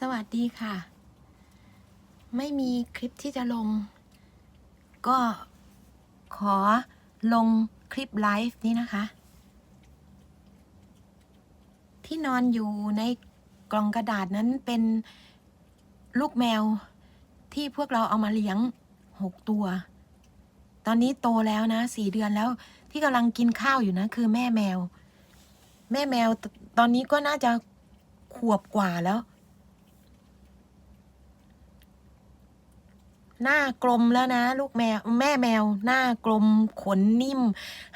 สวัสดีค่ะ ไม่มีคลิปที่จะลง ก็ขอลงคลิปไลฟ์นี้นะคะ ที่นอนอยู่ในกล่องกระดาษนั้นเป็นลูกแมวที่พวกเราเอามาเลี้ยงหกตัว ตอนนี้โตแล้วนะสี่เดือนแล้วที่กำลังกินข้าวอยู่นะ คือแม่แมว แม่แมวตตอนนี้ก็น่าจะขวบกว่าแล้ว หน้ากลมแล้วนะ ลูกแมวแม่แมว หน้ากลมขนนิ่ม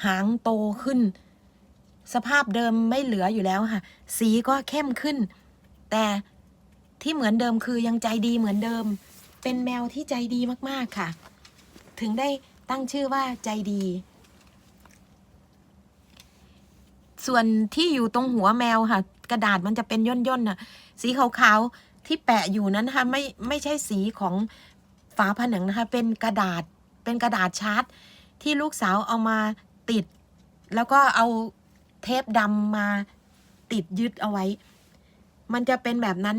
หางโตขึ้น สภาพเดิมไม่เหลืออยู่แล้วค่ะ สีก็เข้มขึ้น แต่ที่เหมือนเดิมคือยังใจดีเหมือนเดิม เป็นแมวที่ใจดีมากๆค่ะ ถึงได้ตั้งชื่อว่าใจดี ส่วนที่อยู่ตรงหัวแมวค่ะ กระดาษมันจะเป็นย่นๆน่ะ สีขาวๆที่แปะอยู่นั้นนะคะไม่ไม่ใช่สีของ ฝาผนังนะคะ เป็นกระดาษเป็นกระดาษชาร์ตที่ลูกสาวเอามาติด แล้วก็เอาเทปดำมาติดยึดเอาไว้ มันจะเป็นแบบนั้น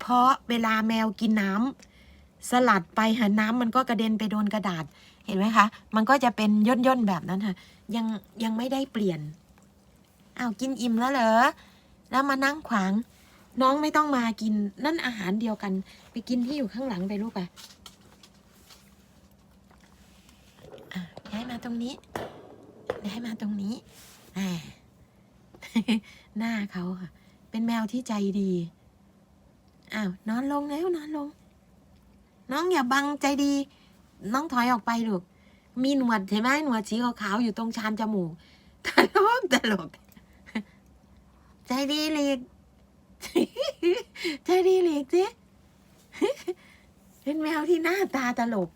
เพราะเวลาแมวกินน้ำสลัดไปหาน้ำมันก็กระเด็นไปโดนกระดาษเห็นไหมคะ มันก็จะเป็นย่นๆแบบนั้นค่ะ ยังยังไม่ได้เปลี่ยน อ้าวกินอิ่มแล้วเหรอ แล้วมานั่งขวาง น้องไม่ต้องมากิน นั่นอาหารเดียวกัน ไปกินที่อยู่ข้างหลังไปลูกอะอะย้ายมาตรงนี้ย้ายมาตรงนี้อหน้าเขาค่ะ เป็นแมวที่ใจดีอ้าวนอนลงแล้วนอนลง น้องอย่าบังใจดี น้องถอยออกไปลูกมีหนวดเห็นไหมหนวดสีขาวๆอยู่ตรงชานจมูกตลกตลกใจดีหลี กใจดีหลีกสิเป็นแมวที่หน้าตาตลก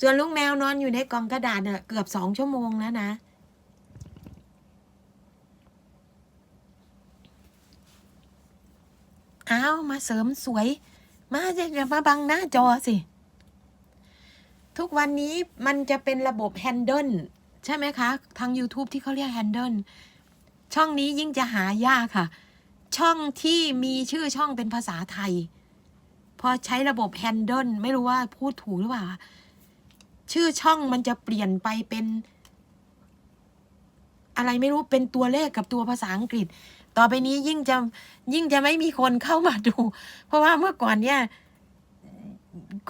ส่วนลูกแมวนอนอยู่ในกล่องกระดาษน่ะเกือบสองชั่วโมงแล้วนะอ้าวมาเสริมสวย มาจะอย่ามาบังหน้าจอสิ ทุกวันนี้มันจะเป็นระบบแฮนเดิลใช่ไหมคะ ทาง YouTube ที่เขาเรียกแฮนเดิลช่องนี้ยิ่งจะหายากค่ะ ช่องที่มีชื่อช่องเป็นภาษาไทย พอใช้ระบบแฮนเดิลไม่รู้ว่าพูดถูกหรือเปล่า ชื่อช่องมันจะเปลี่ยนไปเป็น อะไรไม่รู้เป็นตัวเลขกับตัวภาษาอังกฤษ ต่อไปนี้ยิ่งจะยิ่งจะไม่มีคนเข้ามาดู เพราะว่าเมื่อก่อนเนี่ย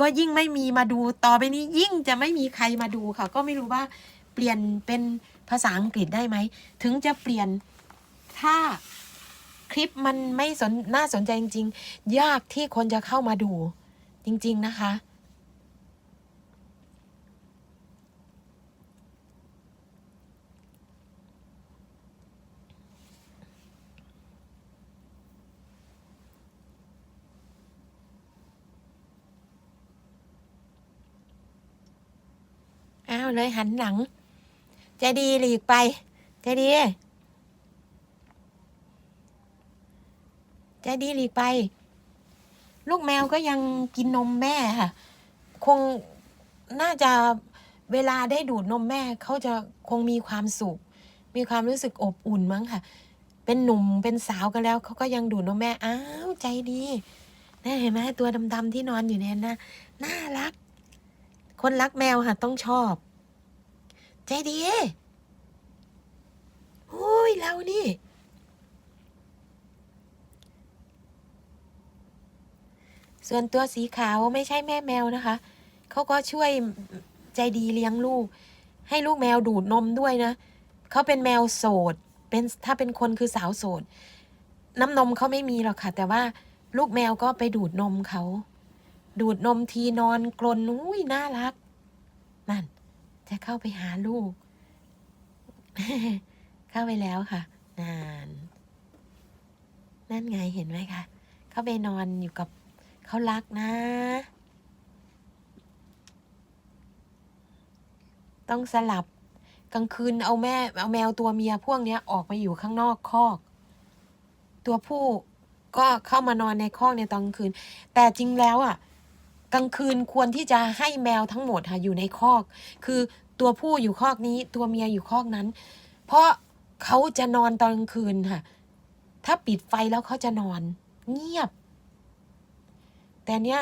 ก็ยิ่งไม่มีมาดู ต่อไปนี้ยิ่งจะไม่มีใครมาดูค่ะ ก็ไม่รู้ว่า เปลี่ยนเป็นภาษาอังกฤษได้ไหม ถึงจะเปลี่ยนถ้า คลิปมันไม่สนน่าสนใจจริง ๆ ยากที่คนจะเข้ามาดู จริง ๆ นะคะ อ้าว เลยหันหลังใจดีหลีกไปใจดี ใจดีหลีกไป ลูกแมวก็ยังกินนมแม่ค่ะ คงน่าจะเวลาได้ดูดนมแม่เขาจะคงมีความสุข มีความรู้สึกอบอุ่นมั้งค่ะ เป็นหนุ่มเป็นสาวกันแล้วเขาก็ยังดูดนมแม่ อ้าวใจดีน่าเห็นไหมตัวดำๆที่นอนอยู่เนี่ยนะน่ารัก คนรักแมวค่ะต้องชอบ ใจดีโอ้ยเรานี่ ส่วนตัวสีขาวไม่ใช่แม่แมวนะคะ เขาก็ช่วยใจดีเลี้ยงลูก ให้ลูกแมวดูดนมด้วยนะ เขาเป็นแมวโสด เป็นถ้าเป็นคนคือสาวโสด น้ำนมเขาไม่มีหรอกค่ะ แต่ว่าลูกแมวก็ไปดูดนมเขา ดูดนมทีนอนกลนอุ้ยน่ารัก นั่น จะเข้าไปหาลูก เข้าไปแล้วค่ะนาน นั่นไงเห็นไหมคะ เข้าไปนอนอยู่กับ เขารักนะ ต้องสลับกลางคืนเอาแม่เอาแมวตัวเมียพวกเนี้ยออกมาอยู่ข้างนอกคอก ตัวผู้ก็เข้ามานอนในคอกในตอนกลางคืน แต่จริงแล้วอะ กลางคืนควรที่จะให้แมวทั้งหมดค่ะอยู่ในคอก คือตัวผู้อยู่คอกนี้ ตัวเมียอยู่คอกนั้น เพราะเขาจะนอนตอนกลางคืนค่ะ ถ้าปิดไฟแล้วเขาจะนอน เงียบ แต่เนี่ย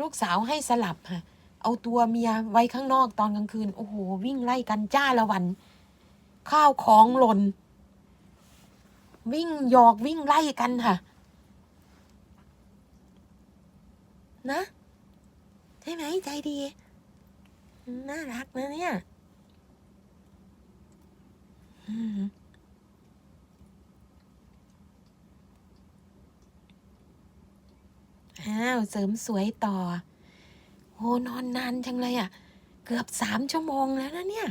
ลูกสาวให้สลับค่ะ เอาตัวเมียไว้ข้างนอกตอนกลางคืน โอ้โห วิ่งไล่กันจ้าละวัน ข้าวของหล่น วิ่งหยอกวิ่งไล่กันค่ะ นะ ใช่ไหมใจดี น่ารักนะเนี่ย อืม อ้าวเสริมสวยต่อ โอ้นอนนานจังเลยอะ เกือบสามชั่วโมงแล้วนะเนี่ย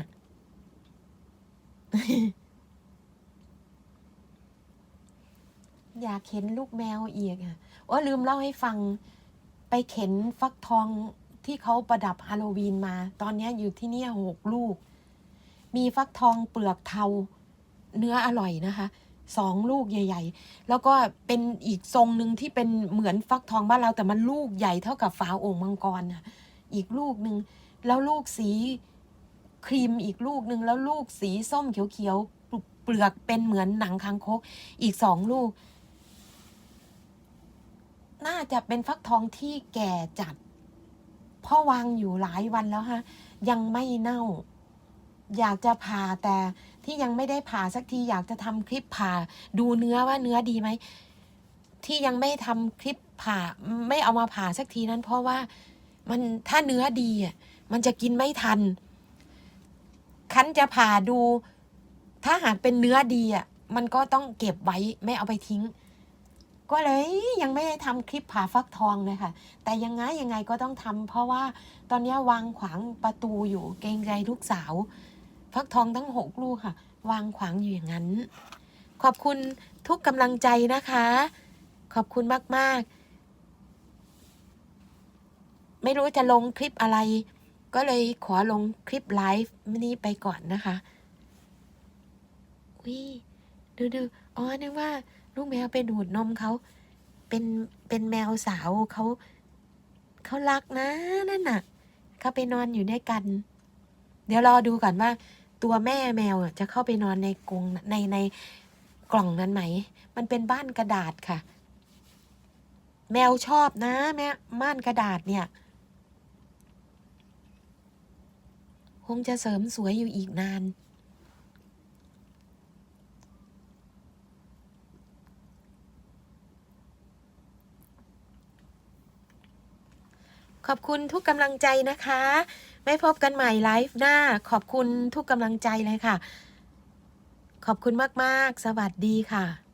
อยากเห็นลูกแมวอีกอะโอ้ลืมเล่าให้ฟังไปเข็นฟักทองที่เขาประดับฮาโลวีนมา ตอนนี้อยู่ที่เนี่ยหกลูก มีฟักทองเปลือกเทา เนื้ออร่อยนะคะ สองลูกใหญ่ ๆ แล้วก็เป็นอีกทรงหนึ่งที่เป็นเหมือนฟักทองบ้านเราแต่มันลูกใหญ่เท่ากับฝาโอ่งมังกรน่ะอีกลูกหนึ่งแล้วลูกสีครีมอีกลูกหนึ่งแล้วลูกสีส้มเขียวๆเปลือกเป็นเหมือนหนังคางคก อีกสองลูก น่าจะเป็นฟักทองที่แก่จัดพ่อวางอยู่หลายวันแล้วฮะ ยังไม่เน่า อยากจะผ่าแต่ ที่ยังไม่ได้ผ่าสักทีอยากจะทำคลิปผ่า ดูเนื้อว่าเนื้อดีไหมที่ยังไม่ทำคลิปผ่าไม่เอามาผ่าสักทีนั้น เพราะว่ามันถ้าเนื้อดีอะมันจะกินไม่ทัน คันจะผ่าดู ถ้าหากเป็นเนื้อดีอะมันก็ต้องเก็บไว้ไม่เอาไปทิ้ง ก็เลยยังไม่ได้ทำคลิปผ่าฟักทองเลยค่ะ แต่ยังไงยังไงก็ต้องทำเพราะว่าตอนนี้วางขวางประตูอยู่เกรงใจลูกสาว ฟักทองทั้งหกลูกค่ะ วางขวางอยู่อย่างนั้น ขอบคุณทุกกำลังใจนะคะ ขอบคุณมากๆ ไม่รู้จะลงคลิปอะไร ก็เลยขอลงคลิปไลฟ์นี้ไปก่อนนะคะวิดูดูอ๋อนึกว่าลูกแมวไปดูดนมเขาเป็นเป็นแมวสาวเขาเขารักนะนั่นน่ะเขาไปนอนอยู่ด้วยกัน เดี๋ยวรอดูก่อนว่า ตัวแม่แมวจะเข้าไปนอนในกรงในในกล่องนั้นไหม มันเป็นบ้านกระดาษค่ะ แมวชอบนะ แม่ม่านกระดาษเนี่ย คงจะเสริมสวยอยู่อีกนาน ขอบคุณทุกกำลังใจนะคะ ไม่พบกันใหม่ไลฟ์หน้า ขอบคุณทุกกำลังใจเลยค่ะ ขอบคุณมาก ๆ สวัสดีค่ะ